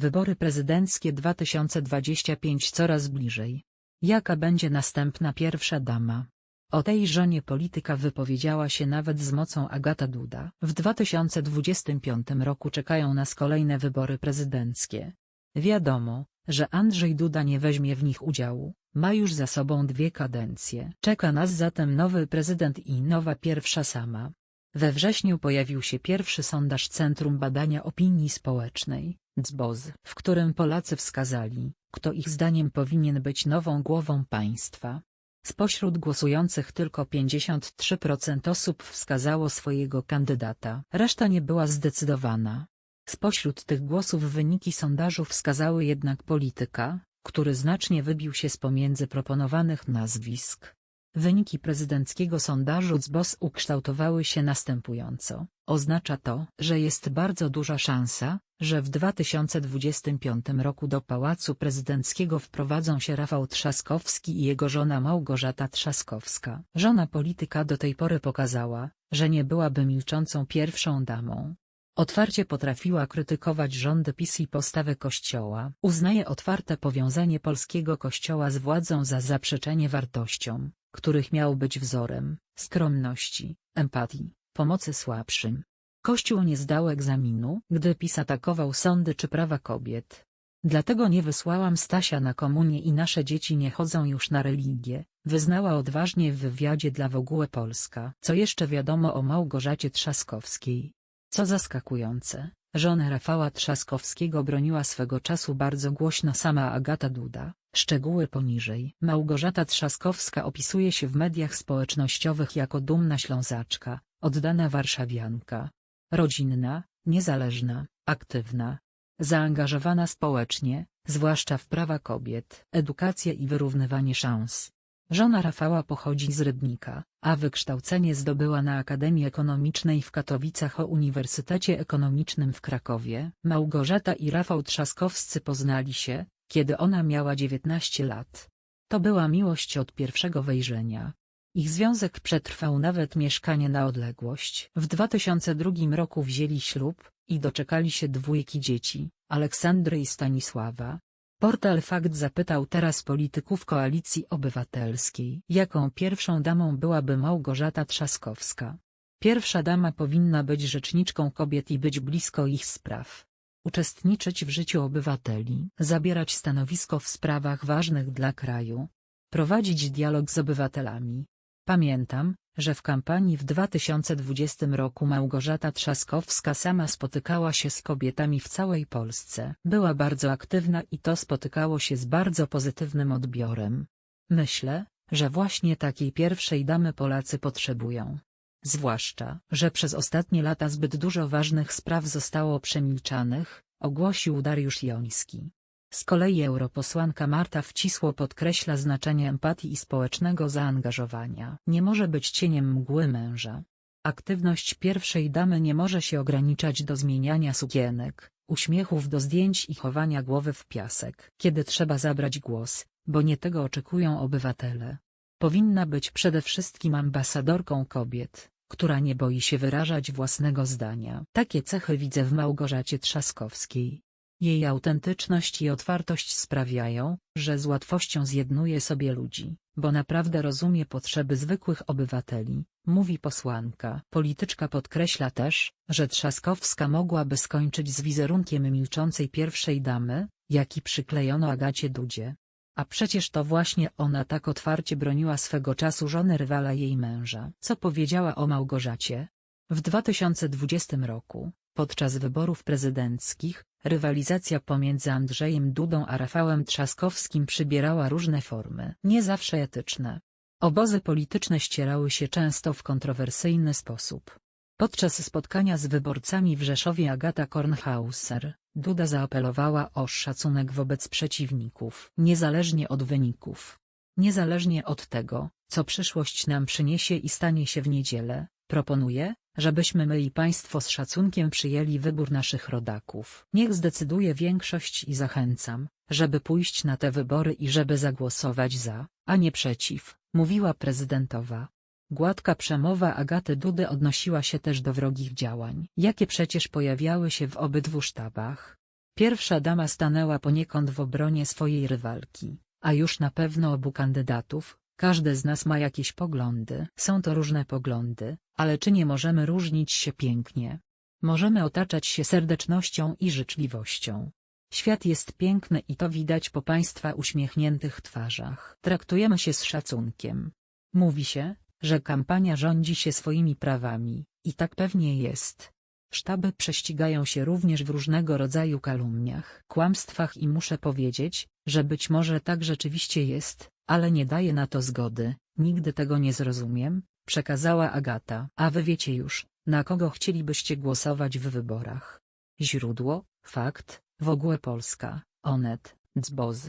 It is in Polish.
Wybory prezydenckie 2025 coraz bliżej. Jaka będzie następna pierwsza dama? O tej żonie polityka wypowiedziała się nawet z mocą Agata Duda. W 2025 roku czekają nas kolejne wybory prezydenckie. Wiadomo, że Andrzej Duda nie weźmie w nich udziału, ma już za sobą dwie kadencje. Czeka nas zatem nowy prezydent i nowa pierwsza sama. We wrześniu pojawił się pierwszy sondaż Centrum Badania Opinii Społecznej, CBOZ, w którym Polacy wskazali, kto ich zdaniem powinien być nową głową państwa. Spośród głosujących tylko 53% osób wskazało swojego kandydata, reszta nie była zdecydowana. Spośród tych głosów wyniki sondażu wskazały jednak polityka, który znacznie wybił się z pomiędzy proponowanych nazwisk. Wyniki prezydenckiego sondażu ZBOS ukształtowały się następująco. Oznacza to, że jest bardzo duża szansa, że w 2025 roku do Pałacu Prezydenckiego wprowadzą się Rafał Trzaskowski i jego żona Małgorzata Trzaskowska. Żona polityka do tej pory pokazała, że nie byłaby milczącą pierwszą damą. Otwarcie potrafiła krytykować rządy PiS i postawę Kościoła. Uznaje otwarte powiązanie polskiego Kościoła z władzą za zaprzeczenie wartościom, których miał być wzorem, skromności, empatii, pomocy słabszym. Kościół nie zdał egzaminu, gdy PiS atakował sądy czy prawa kobiet. Dlatego nie wysłałam Stasia na komunię i nasze dzieci nie chodzą już na religię, wyznała odważnie w wywiadzie dla w ogóle Polska. Co jeszcze wiadomo o Małgorzacie Trzaskowskiej? Co zaskakujące, żonę Rafała Trzaskowskiego broniła swego czasu bardzo głośno sama Agata Duda. Szczegóły poniżej. Małgorzata Trzaskowska opisuje się w mediach społecznościowych jako dumna ślązaczka, oddana warszawianka. Rodzinna, niezależna, aktywna. Zaangażowana społecznie, zwłaszcza w prawa kobiet, edukację i wyrównywanie szans. Żona Rafała pochodzi z Rybnika, a wykształcenie zdobyła na Akademii Ekonomicznej w Katowicach o Uniwersytecie Ekonomicznym w Krakowie. Małgorzata i Rafał Trzaskowscy poznali się, kiedy ona miała 19 lat. To była miłość od pierwszego wejrzenia. Ich związek przetrwał nawet mieszkanie na odległość. W 2002 roku wzięli ślub i doczekali się dwójki dzieci, Aleksandry i Stanisława. Portal Fakt zapytał teraz polityków Koalicji Obywatelskiej, jaką pierwszą damą byłaby Małgorzata Trzaskowska. Pierwsza dama powinna być rzeczniczką kobiet i być blisko ich spraw. Uczestniczyć w życiu obywateli, zabierać stanowisko w sprawach ważnych dla kraju. Prowadzić dialog z obywatelami. Pamiętam, że w kampanii w 2020 roku Małgorzata Trzaskowska sama spotykała się z kobietami w całej Polsce. Była bardzo aktywna i to spotykało się z bardzo pozytywnym odbiorem. Myślę, że właśnie takiej pierwszej damy Polacy potrzebują. Zwłaszcza, że przez ostatnie lata zbyt dużo ważnych spraw zostało przemilczanych, ogłosił Dariusz Joński. Z kolei europosłanka Marta Wcisło podkreśla znaczenie empatii i społecznego zaangażowania. Nie może być cieniem mgły męża. Aktywność pierwszej damy nie może się ograniczać do zmieniania sukienek, uśmiechów do zdjęć i chowania głowy w piasek. Kiedy trzeba zabrać głos, bo nie tego oczekują obywatele. Powinna być przede wszystkim ambasadorką kobiet, która nie boi się wyrażać własnego zdania. Takie cechy widzę w Małgorzacie Trzaskowskiej. Jej autentyczność i otwartość sprawiają, że z łatwością zjednuje sobie ludzi, bo naprawdę rozumie potrzeby zwykłych obywateli, mówi posłanka. Polityczka podkreśla też, że Trzaskowska mogłaby skończyć z wizerunkiem milczącej pierwszej damy, jaki przyklejono Agacie Dudzie. A przecież to właśnie ona tak otwarcie broniła swego czasu żony rywala jej męża. Co powiedziała o Małgorzacie? W 2020 roku, podczas wyborów prezydenckich, rywalizacja pomiędzy Andrzejem Dudą a Rafałem Trzaskowskim przybierała różne formy. Nie zawsze etyczne. Obozy polityczne ścierały się często w kontrowersyjny sposób. Podczas spotkania z wyborcami w Rzeszowie Agata Kornhauser, Duda zaapelowała o szacunek wobec przeciwników, niezależnie od wyników. Niezależnie od tego, co przyszłość nam przyniesie i stanie się w niedzielę, proponuje, żebyśmy my i państwo z szacunkiem przyjęli wybór naszych rodaków. Niech zdecyduje większość i zachęcam, żeby pójść na te wybory i żeby zagłosować za, a nie przeciw, mówiła prezydentowa. Gładka przemowa Agaty Dudy odnosiła się też do wrogich działań, jakie przecież pojawiały się w obydwu sztabach. Pierwsza dama stanęła poniekąd w obronie swojej rywalki, a już na pewno obu kandydatów, każdy z nas ma jakieś poglądy. Są to różne poglądy, ale czy nie możemy różnić się pięknie? Możemy otaczać się serdecznością i życzliwością. Świat jest piękny i to widać po Państwa uśmiechniętych twarzach. Traktujemy się z szacunkiem. Mówi się, że kampania rządzi się swoimi prawami, i tak pewnie jest. Sztaby prześcigają się również w różnego rodzaju kalumniach, kłamstwach i muszę powiedzieć, że być może tak rzeczywiście jest, ale nie daję na to zgody, nigdy tego nie zrozumiem, przekazała Agata. A wy wiecie już, na kogo chcielibyście głosować w wyborach. Źródło, fakt, w ogóle Polska, Onet, Dzboz.